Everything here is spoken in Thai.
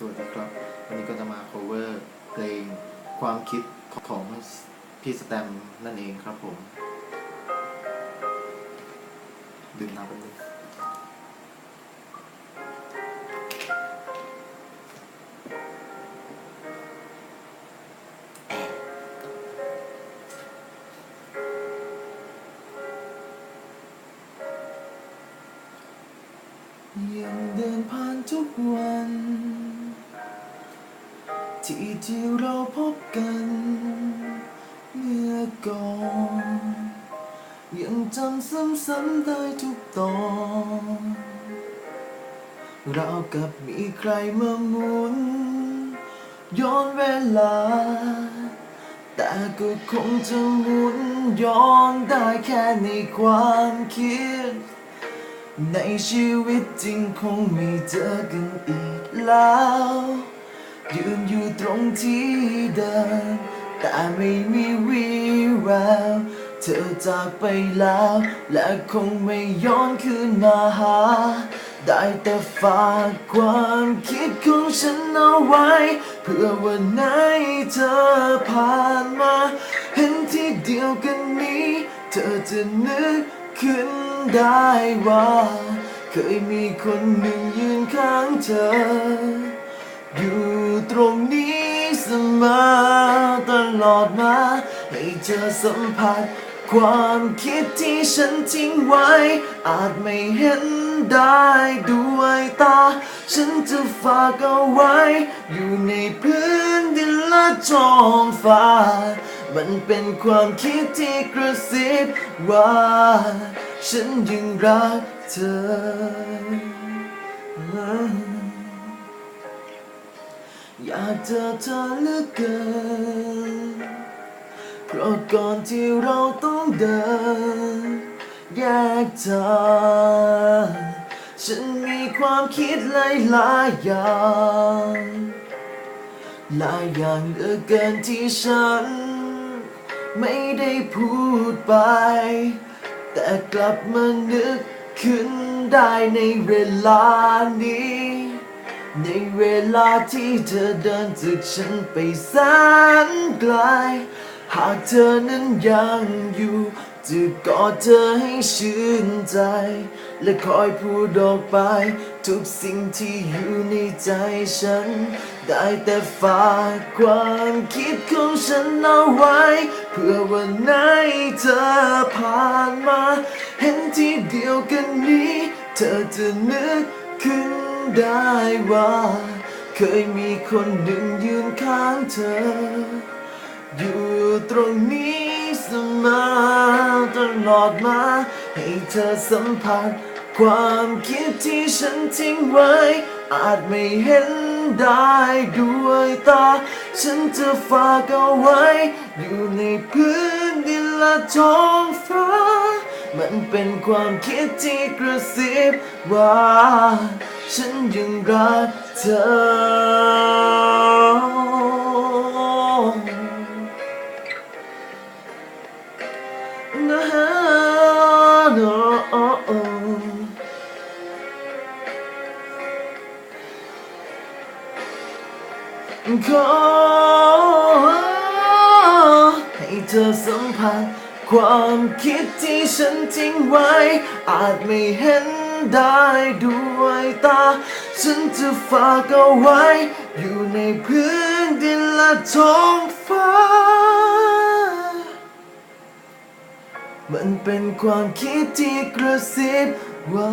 สวัสดีครับ วันนี้ก็จะมา cover เพลงความคิดของพี่สแตมนั่นเองครับผม ดื่มน้ำไปบนึงยังเดินผ่านทุกวัน ที่ที่เราพบกัน เมื่อก่อน ยังจำซ้ำๆได้ทุกตอนเราวกับมีใครมาหมุน ย้อนเวลา แต่ก็คงจะหมุนย้อนได้แค่ในความคิด ในชีวิตจริงคงไม่เจอกันอีกแล้ว ยืนอยู่ตรงที่เดิมแต่ไม่มีวีแววเธอจากไปแล้ว และคงไม่ย้อนคืนมาหา ได้แต่ฝากความคิดของฉันเอาไว้ เพื่อวันไหนเธอผ่านมา เห็นที่เดียวกันนี้ เธอจะนึกขึ้นได้ว่า เคยมีคนหนึ่งยืนข้างเธออยู่ รงนี้เสมอตลอดมา ให้เธอสัมผัส ความคิดที่ฉันทิ้งไว้ อาจไม่เห็นได้ด้วยตา ฉันจะฝากเอาไว้ อยู่ในพื้นดินและท้องฟ้า มันเป็นความคิดที่กระซิบว่า ฉันยังรักเธอ อยากเจอเธอเหลือเกินเพราะก่อนที่เราต้องเดินแยกทางฉันมีความคิดหลายๆอย่างหลายอย่างเหลือเกินที่ฉัน ไม่ได้พูดไป แต่กลับมานึกขึ้นได้ในเวลานี้ ในเวลาที่เธอเดินจากฉันไปแสนไกล หากเธอนั้นยังอยู่จะกอดเธอให้ชื่นใจ และคอยพูดออกไป ทุกสิ่งที่อยู่ในใจฉัน ได้แต่ฝากความคิดของฉันเอาไว้ เพื่อวันไหนเธอผ่านมา เห็นที่เดียวกันนี้ เธอจะนึก ขึ้นได้ว่า เคยมีคนหนึ่งยืนข้างเธอ อยู่ตรงนี้เสมอตลอดมา ให้เธอสัมผัส ความคิดที่ฉันทิ้งไว้ อาจไม่เห็นได้ด้วยตา ฉันจะฝากเอาไว้ อยู่ในพื้นดินและท้องฟ้า มันเป็นความคิดที่กระซิบว่า ฉันยังรักเธอขอให้เธอสัมผัส ความคิดที่ฉันทิ้งไว้ อาจไม่เห็นได้ด้วยตา ฉันจะฝากเอาไว้ อยู่ในพื้นดินและท้องฟ้า มันเป็นความคิดที่กระซิบว่า